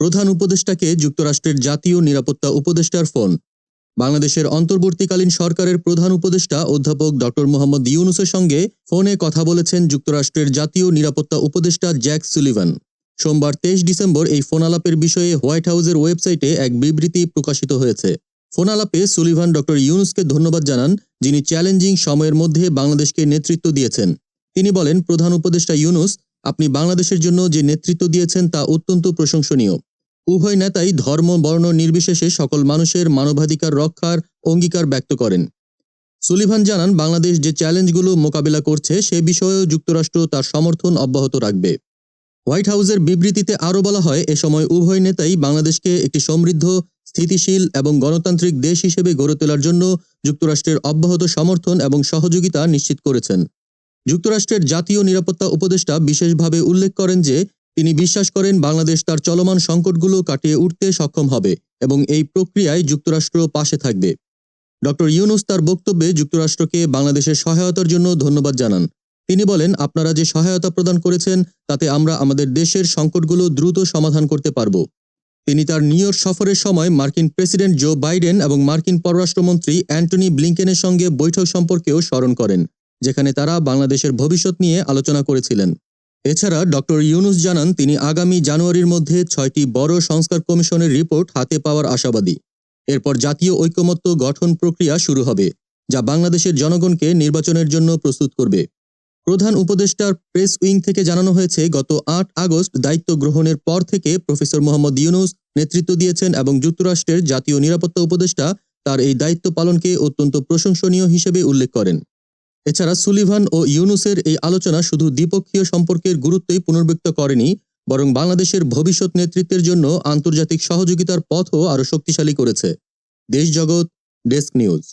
প্রধান উপদেষ্টাকে যুক্তরাষ্ট্রের জাতীয় নিরাপত্তা উপদেষ্টার ফোন। বাংলাদেশের অন্তর্বর্তীকালীন সরকারের প্রধান উপদেষ্টা অধ্যাপক ডক্টর মোহাম্মদ ইউনুসের সঙ্গে ফোনে কথা বলেছেন যুক্তরাষ্ট্রের জাতীয় নিরাপত্তা উপদেষ্টা জ্যাক সুলিভান। সোমবার তেইশ ডিসেম্বর এই ফোনালাপের বিষয়ে হোয়াইট হাউসের ওয়েবসাইটে এক বিবৃতি প্রকাশিত হয়েছে। ফোনালাপে সুলিভান ডক্টর ইউনুসকে ধন্যবাদ জানান, যিনি চ্যালেঞ্জিং সময়ের মধ্যে বাংলাদেশকে নেতৃত্ব দিয়েছেন। তিনি বলেন, প্রধান উপদেষ্টা ইউনুস আপনি বাংলাদেশের জন্য যে নেতৃত্ব দিয়েছেন তা অত্যন্ত প্রশংসনীয়। উভয় নেতাই ধর্ম, বর্ণ নির্বিশেষে সকল মানুষের মানবাধিকার রক্ষার অঙ্গীকার ব্যক্ত করেন। সুলিভান জানান, বাংলাদেশ যে চ্যালেঞ্জগুলো মোকাবিলা করছে সে বিষয়েও যুক্তরাষ্ট্র তার সমর্থন অব্যাহত রাখবে। হোয়াইট হাউসের বিবৃতিতে আরও বলা হয়, এ সময় উভয় নেতাই বাংলাদেশকে একটি সমৃদ্ধ, স্থিতিশীল এবং গণতান্ত্রিক দেশ হিসেবে গড়ে তোলার জন্য যুক্তরাষ্ট্রের অব্যাহত সমর্থন এবং সহযোগিতা নিশ্চিত করেছেন। যুক্তরাষ্ট্রের জাতীয় নিরাপত্তা উপদেষ্টা বিশেষভাবে উল্লেখ করেন যে, তিনি বিশ্বাস করেন বাংলাদেশ তার চলমান সংকটগুলো কাটিয়ে উঠতে সক্ষম হবে এবং এই প্রক্রিয়ায় যুক্তরাষ্ট্র পাশে থাকবে। ডক্টর ইউনুস তার বক্তব্যে যুক্তরাষ্ট্রকে বাংলাদেশের সহায়তার জন্য ধন্যবাদ জানান। তিনি বলেন, আপনারা যে সহায়তা প্রদান করেছেন, তাতে আমরা আমাদের দেশের সংকটগুলো দ্রুত সমাধান করতে পারব। তিনি তার নিউ সফরের সময় মার্কিন প্রেসিডেন্ট জো বাইডেন এবং মার্কিন পররাষ্ট্রমন্ত্রী অ্যান্টনি ব্লিংকেনের সঙ্গে বৈঠক সম্পর্কেও স্মরণ করেন। যেখানে তারা বাংলাদেশের ভবিষ্যৎ নিয়ে আলোচনা করেছিলেন। এছাড়া ডক্টর ইউনুস জানান, তিনি আগামী জানুয়ারির মধ্যে ছয়টি বড় সংস্কার কমিশনের রিপোর্ট হাতে পাওয়ার আশাবাদী। এরপর জাতীয় ঐকমত্য গঠন প্রক্রিয়া শুরু হবে, যা বাংলাদেশের জনগণকে নির্বাচনের জন্য প্রস্তুত করবে। প্রধান উপদেষ্টার প্রেস উইং থেকে জানানো হয়েছে, গত আট আগস্ট দায়িত্ব গ্রহণের পর থেকে প্রফেসর মোহাম্মদ ইউনুস নেতৃত্ব দিয়েছেন এবং যুক্তরাষ্ট্রের জাতীয় নিরাপত্তা উপদেষ্টা তার এই দায়িত্ব পালনকে অত্যন্ত প্রশংসনীয় হিসেবে উল্লেখ করেন। এছাড়া সুলিভান ও ইউনুসের এই আলোচনা শুধু দ্বিপক্ষীয় সম্পর্কের গুরুত্বই পুনর্ব্যক্ত করেনি, বরং বাংলাদেশের ভবিষ্যৎ নেতৃত্বের জন্য আন্তর্জাতিক সহযোগিতার পথও আরও শক্তিশালী করেছে। দেশ জগৎ ডেস্ক নিউজ।